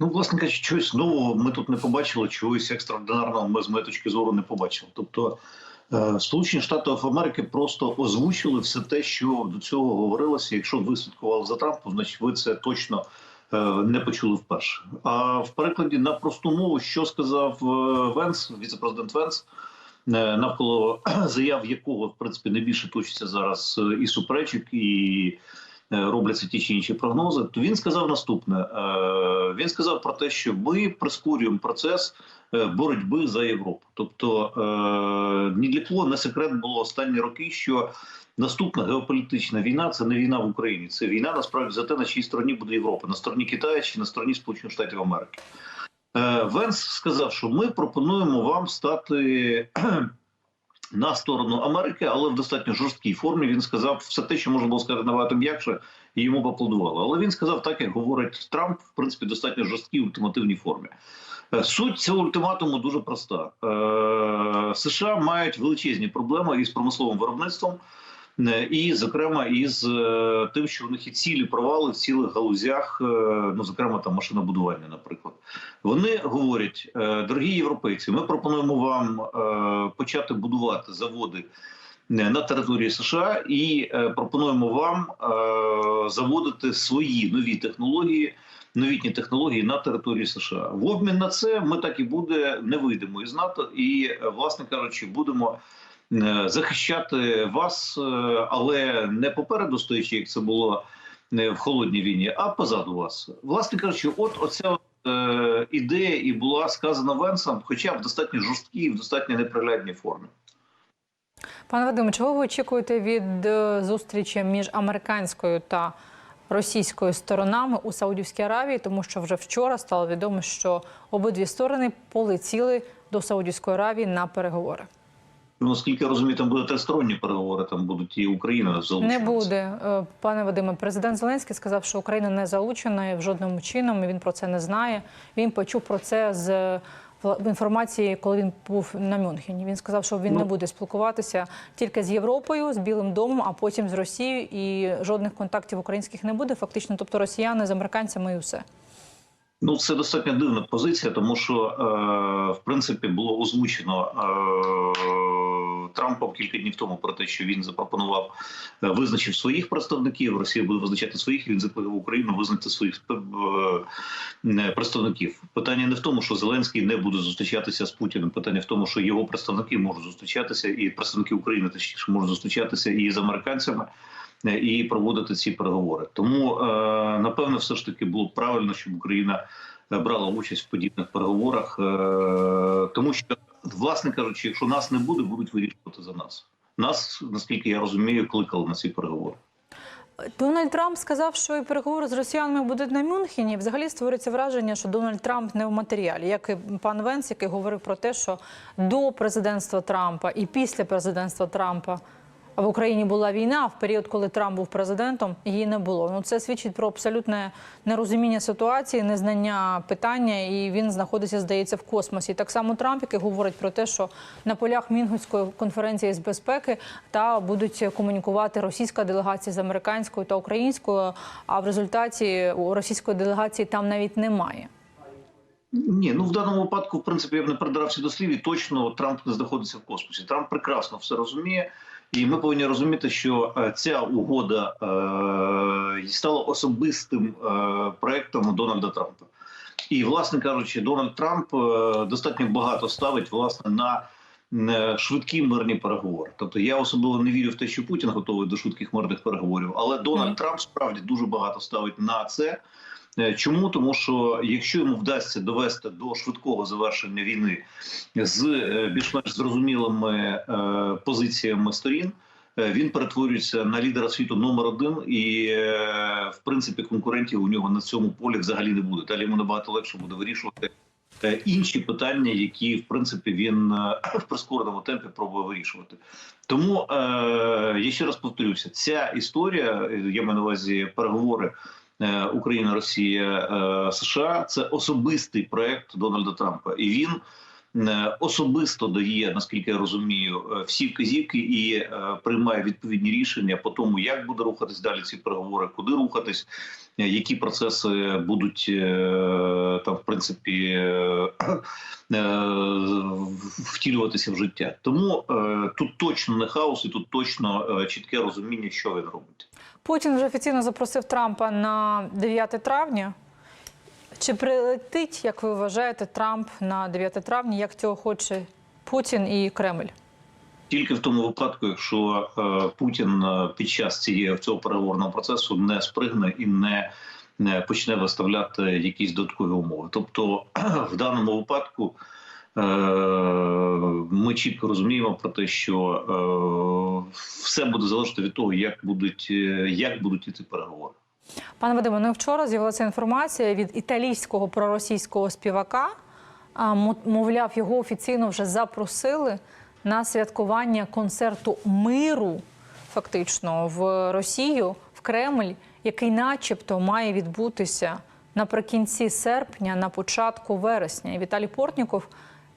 Ну, власне кажучи, чогось нового ми тут не побачили, чогось екстраординарного ми з моєї точки зору не побачили. Тобто, е, Сполучені Штати Америки просто озвучили все те, що до цього говорилося. Якщо ви слідкували за Трампом, значить ви це точно е, не почули вперше. А в перекладі на просту мову, що сказав е, Венс, віцепрезидент Венс, навколо заяв якого в принципі найбільше точиться зараз і суперечок, і робляться ті чи інші прогнози, то він сказав наступне: Е, він сказав про те, що ми прискорюємо процес е, боротьби за Європу. Тобто е, ні для кого не секрет було останні роки, що наступна геополітична війна це не війна в Україні, це війна насправді за те, на чиїй стороні буде Європа, на стороні Китаю чи на стороні Сполучених Штатів Америки. Е, Венс сказав, що ми пропонуємо вам стати на сторону Америки, але в достатньо жорсткій формі. Він сказав все те, що можна було сказати набагато м'якше, і йому поаплодували. Але він сказав так, як говорить Трамп, в принципі, достатньо жорсткій ультимативній формі. Е, Суть цього ультиматуму дуже проста. Е, США мають величезні проблеми із промисловим виробництвом. Е, І, зокрема, із е, тим, що в них є цілі провали в цілих галузях, е, ну зокрема там машинобудування, наприклад. Вони говорять, дорогі європейці, ми пропонуємо вам почати будувати заводи на території США і пропонуємо вам заводити свої нові технології, новітні технології на території США. В обмін на це ми так і буде не вийдемо із НАТО, і, власне кажучи, будемо. Е, Захищати вас, е, але не попереду стоячи, як це було е, в холодній війні, а позаду вас. Власне кажучи, от оця ідея і була сказана Венсом, хоча в достатньо жорсткій, в достатньо неприглядній формі. Пане Вадиме, чого ви очікуєте від зустрічі між американською та російською сторонами у Саудівській Аравії? Тому що вже вчора стало відомо, що обидві сторони полетіли до Саудівської Аравії на переговори. Ну, Наскільки я розумію, там будуть тристоронні переговори, там будуть і Україна залучена. Не буде, Е, пане Вадиме. Президент Зеленський сказав, що Україна не залучена в жодному чином. і Він про це не знає. Він почув про це з інформації, коли він був на Мюнхені. Він сказав, що він Ну. не буде спілкуватися тільки з Європою, з Білим домом, а потім з Росією, і жодних контактів українських не буде. Фактично, тобто росіяни з американцями і все. Ну, це достатньо дивна позиція, тому що е, в принципі було озвучено е, Трампом кілька днів тому про те, що він запропонував е, визначив своїх представників. Росія буде визначати своїх. Він закликав Україну визнати своїх е, е, представників. Питання не в тому, що Зеленський не буде зустрічатися з Путіним. Питання в тому, що його представники можуть зустрічатися, і представники України точніше можуть зустрічатися і з американцями. І проводити ці переговори, тому напевно, все ж таки було б правильно, щоб Україна брала участь в подібних переговорах, тому що, власне кажучи, якщо нас не буде, будуть вирішувати за нас. Нас, наскільки я розумію, кликали на ці переговори. Дональд Трамп сказав, що і переговори з росіянами будуть на Мюнхені. Взагалі створюється враження, що Дональд Трамп не в матеріалі, як і пан Венс, який говорив про те, що до президентства Трампа і після президентства Трампа в Україні була війна. а В період, коли Трамп був президентом, її не було. Ну це свідчить про абсолютне нерозуміння ситуації, незнання питання, і він знаходиться, здається, в космосі. Так само Трамп, який говорить про те, що на полях Мінгутської конференції з безпеки та будуть комунікувати російська делегація з американською та українською. А в результаті російської делегації там навіть немає. Ні, ну в даному випадку, в принципі, я б не придирався до слів, і точно Трамп не знаходиться в космосі. Трамп прекрасно все розуміє, і ми повинні розуміти, що е, ця угода е, стала особистим е, проектом Дональда Трампа. І, власне кажучи, Дональд Трамп е, достатньо багато ставить власне на швидкі мирні переговори. Тобто я особливо не вірю в те, що Путін готовий до швидких мирних переговорів, але Дональд Мгм. Трамп справді дуже багато ставить на це. Е, Чому тому, що якщо йому вдасться довести до швидкого завершення війни з е, більш-менш зрозумілими е, позиціями сторін, він перетворюється на лідера світу номер один, і в принципі конкурентів у нього на цьому полі взагалі не буде. Далі йому набагато легше буде вирішувати інші питання, які в принципі він в прискореному темпі пробує вирішувати. Тому я ще раз повторюся: ця історія, я маю на увазі переговори. Е, Україна, Росія, е, США. Це особистий проект Дональда Трампа, і він особисто дає, наскільки я розумію, е, всі вказівки і е, приймає відповідні рішення по тому, як буде рухатись далі ці переговори, куди рухатись, е, які процеси будуть е, там, в принципі, е, е, втілюватися в життя. Тому е, тут точно не хаос, і тут точно е, чітке розуміння, що він робить. Путін вже офіційно запросив Трампа на 9 травня. Чи прилетить, як ви вважаєте, Трамп на 9 травня, як цього хоче Путін і Кремль? Тільки в тому випадку, якщо е, Путін е, під час цієї цього переговорного процесу не спригне і не, не почне виставляти якісь додаткові умови. Тобто, в даному випадку е, ми чітко розуміємо про те, що все буде залежати від того, як будуть як будуть іти переговори. Пане Вадиме, ну вчора з'явилася інформація від італійського проросійського співака. Мовляв, його офіційно вже запросили на святкування концерту миру, фактично, в Росію, в Кремль, який, начебто, має відбутися наприкінці серпня, на початку вересня. І Віталій Портніков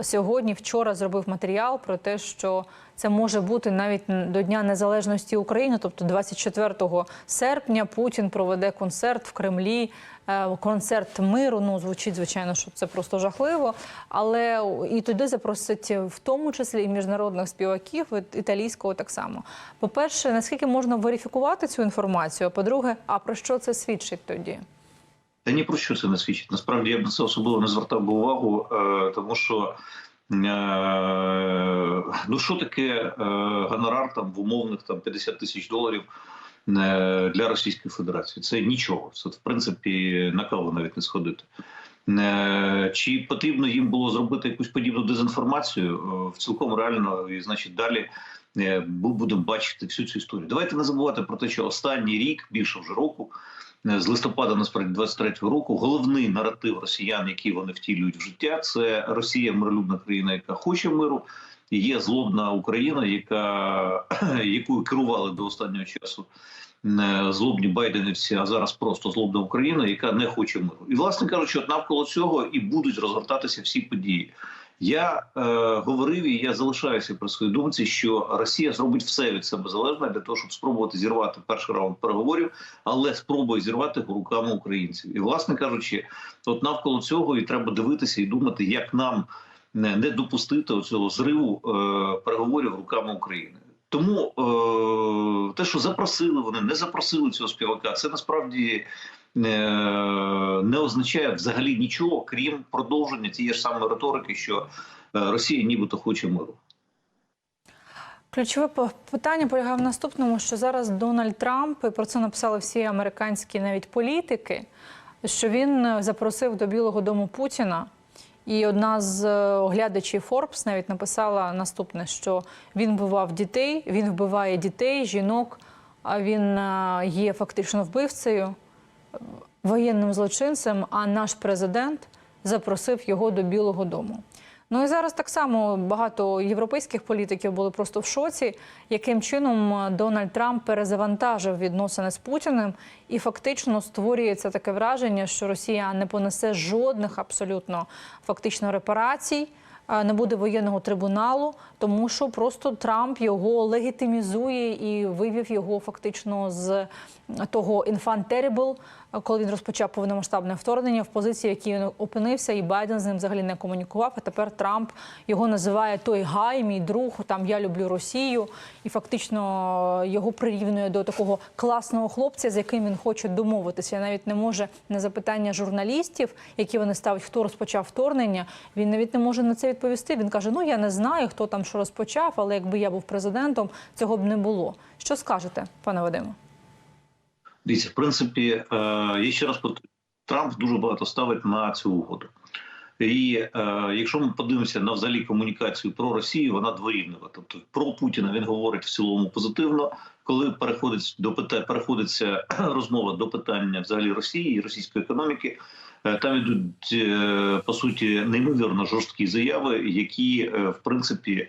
сьогодні, вчора зробив матеріал про те, що це може бути навіть до Дня Незалежності України, тобто 24 серпня Путін проведе концерт в Кремлі. е, Концерт миру. Ну звучить звичайно, що це просто жахливо. Але і туди запросить в тому числі і міжнародних співаків італійського так само. По-перше, наскільки можна верифікувати цю інформацію? А по-друге, а про що це свідчить тоді? Та ні про що це не свідчить. Насправді я б на це особливо не звертав би увагу, е, тому що е, ну що таке е, гонорар там в умовних там 50 тисяч доларів для Російської Федерації? Це нічого. Це в принципі на каву навіть не сходити. Чи потрібно їм було зробити якусь подібну дезінформацію? Е, В цілком реально, і значить, далі е, ми будемо бачити всю цю історію. Давайте не забувати про те, що останній рік, більше вже року, з листопада насправді 23-го року, головний наратив росіян, який вони втілюють в життя, це Росія миролюбна країна, яка хоче миру. Є злобна Україна, яка якою керували до останнього часу е, злобні байденівці, а зараз просто злобна Україна, яка не хоче миру. І власне кажучи, от навколо цього і будуть розгортатися всі події. Я е, говорив і я залишаюся при своїй думці, що Росія зробить все від себе залежне для того, щоб спробувати зірвати перший раунд переговорів, але спробує зірвати руками українців. І, власне кажучи, от навколо цього і треба дивитися і думати, як нам не, не допустити цього зриву е, переговорів руками України. Тому е, те, що запросили вони, не запросили цього співака, це насправді е, не означає взагалі нічого, крім продовження тієї ж самої риторики, що е, Росія нібито хоче миру. Ключове питання полягає в наступному, що зараз Дональд Трамп, і про це написали всі американські навіть політики, що він е, запросив до Білого Дому Путіна. І одна з е, оглядачів Forbes навіть написала наступне: що він вбивав дітей, він вбиває дітей, жінок, а він е, є фактично вбивцею, е, воєнним злочинцем. А наш президент запросив його до Білого Дому. Ну і зараз так само багато європейських політиків були просто в шоці, яким чином е, Дональд Трамп перезавантажив відносини з Путіним, і фактично створюється таке враження, що Росія не понесе жодних абсолютно фактично репарацій. е, Не буде воєнного трибуналу, тому що просто Трамп його легітимізує і вивів його фактично з того infant коли він розпочав повномасштабне вторгнення в позиції, в якій він опинився, і Байден з ним взагалі не комунікував. А тепер Трамп його називає той гай, мій друг. Там я люблю Росію, і фактично його прирівнює до такого класного хлопця, з яким він хоче домовитися. Навіть не може на запитання журналістів, які вони ставлять, хто розпочав вторгнення. Він навіть не може на це відповісти. Він каже: Ну я не знаю, хто там що розпочав, але якби я був президентом, цього б не було. Що скажете, пане Вадиме? Дивіться, в принципі, е, я ще раз повторюю, Трамп дуже багато ставить на цю угоду. І е, якщо ми подивимося на взагалі комунікацію про Росію, вона дворівнева. Тобто про Путіна він говорить в цілому позитивно. Коли переходить до пита, переходиться розмова до питання взагалі Росії і російської економіки, е, там ідуть е, по суті неймовірно жорсткі заяви, які в принципі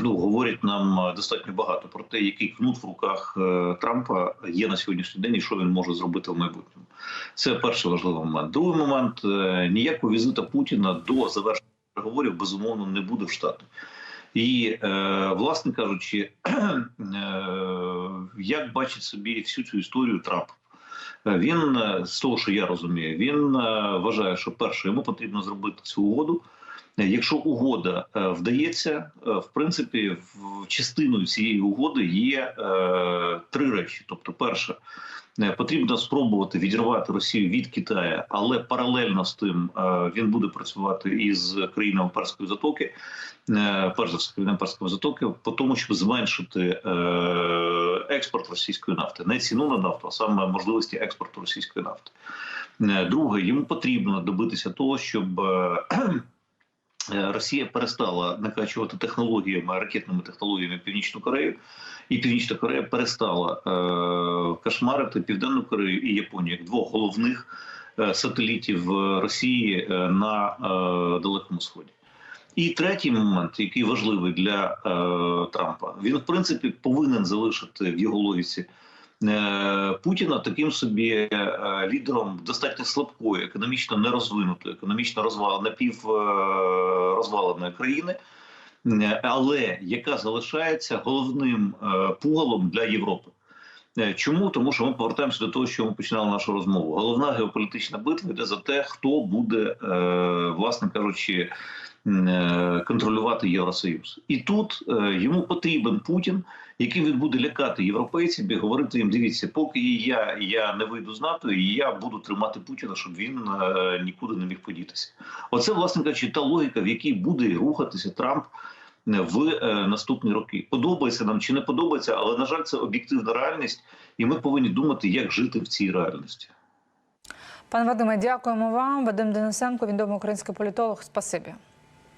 ну, говорять нам достатньо багато про те, який кнут в руках е, Трампа є на сьогоднішній день і що він може зробити в майбутньому. Це перший важливий момент. Другий момент е, ніякого візита Путіна до завершення переговорів безумовно не буде в Штати. І, е, власне кажучи, е, як бачить собі всю цю історію Трамп? Е, Він е, з того, що я розумію, він е, вважає, що перше йому потрібно зробити цю угоду. Якщо угода е, вдається, е, в принципі, в частиною цієї угоди є е, три речі. Тобто, перше, потрібно спробувати відірвати Росію від Китаю, але паралельно з тим він буде працювати із країнами Перської затоки, перш за все країнами Перської затоки, по тому, щоб зменшити експорт російської нафти, не ціну на нафту, а саме можливості експорту російської нафти. Друге, йому потрібно добитися того, щоб Росія перестала накачувати технологіями, ракетними технологіями Північну Корею, і Північна Корея перестала е, кошмарити Південну Корею і Японію як двох головних е, сателітів е, Росії е, на е, Далекому Сході. І третій момент, який важливий для е, Трампа, він в принципі повинен залишити в його логіці е, Путіна таким собі е, лідером достатньо слабкої, економічно нерозвинутої, економічно розвал, напіврозваленої країни, е, але яка залишається головним е, пугалом для Європи. Е, Чому? Тому що ми повертаємося до того, що ми починали нашу розмову. Головна геополітична битва йде за те, хто буде, е, власне кажучи, е, контролювати Євросоюз. І тут е, йому потрібен Путін, який він буде лякати європейців і говорити їм: дивіться, поки я, я не вийду з НАТО, і я буду тримати Путіна, щоб він е, нікуди не міг подітися. Оце, власне кажучи, та логіка, в якій буде рухатися Трамп в е, наступні роки. Подобається нам чи не подобається, але на жаль, це об'єктивна реальність, і ми повинні думати, як жити в цій реальності. Пане Вадиме, дякуємо вам. Вадим Денисенко, відомий український політолог. Спасибі.